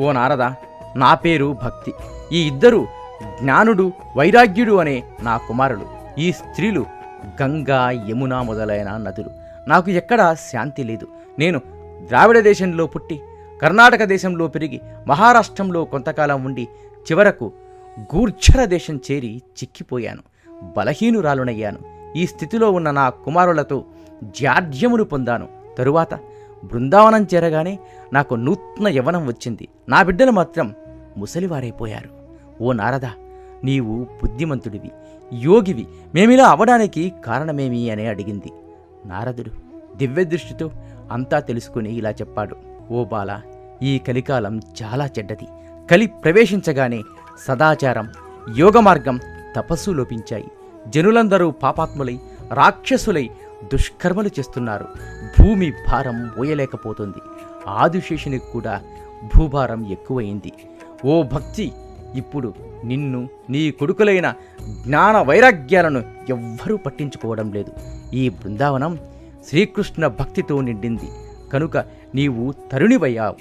ఓ నారద నా పేరు భక్తి. ఈ ఇద్దరు జ్ఞానుడు వైరాగ్యుడు అనే నా కుమారుడు ఈ స్త్రీలు గంగా యమున మొదలైన నదులు. నాకు ఎక్కడా శాంతి లేదు. నేను ద్రావిడ దేశంలో పుట్టి కర్ణాటక దేశంలో పెరిగి మహారాష్ట్రంలో కొంతకాలం ఉండి చివరకు గూర్జర దేశం చేరి చిక్కిపోయాను. బలహీనురాలునయ్యాను. ఈ స్థితిలో ఉన్న నా కుమారులతో జాడ్యమును పొందాను. తరువాత బృందావనం చేరగానే నాకు నూతన యవనం వచ్చింది. నా బిడ్డలు మాత్రం ముసలివారైపోయారు. ఓ నారద నీవు బుద్ధిమంతుడివి యోగివి. మేమిలా అవడానికి కారణమేమి అని అడిగింది. నారదుడు దివ్య దృష్టితో అంతా తెలుసుకుని ఇలా చెప్పాడు. ఓ బాల ఈ కలికాలం చాలా చెడ్డది. కలి ప్రవేశించగానే సదాచారం యోగ మార్గం తపస్సు లోపించాయి. జనులందరూ పాపాత్ములై రాక్షసులై దుష్కర్మలు చేస్తున్నారు. భూమి భారం మోయలేకపోతుంది ఆదిశేషునికి కూడా భూభారం ఎక్కువైంది. ఓ భక్తి ఇప్పుడు నిన్ను నీ కొడుకులైన జ్ఞాన వైరాగ్యాలను ఎవ్వరూ పట్టించుకోవడం లేదు. ఈ బృందావనం శ్రీకృష్ణ భక్తితో నిండింది. కనుక నీవు తరుణివయ్యావు.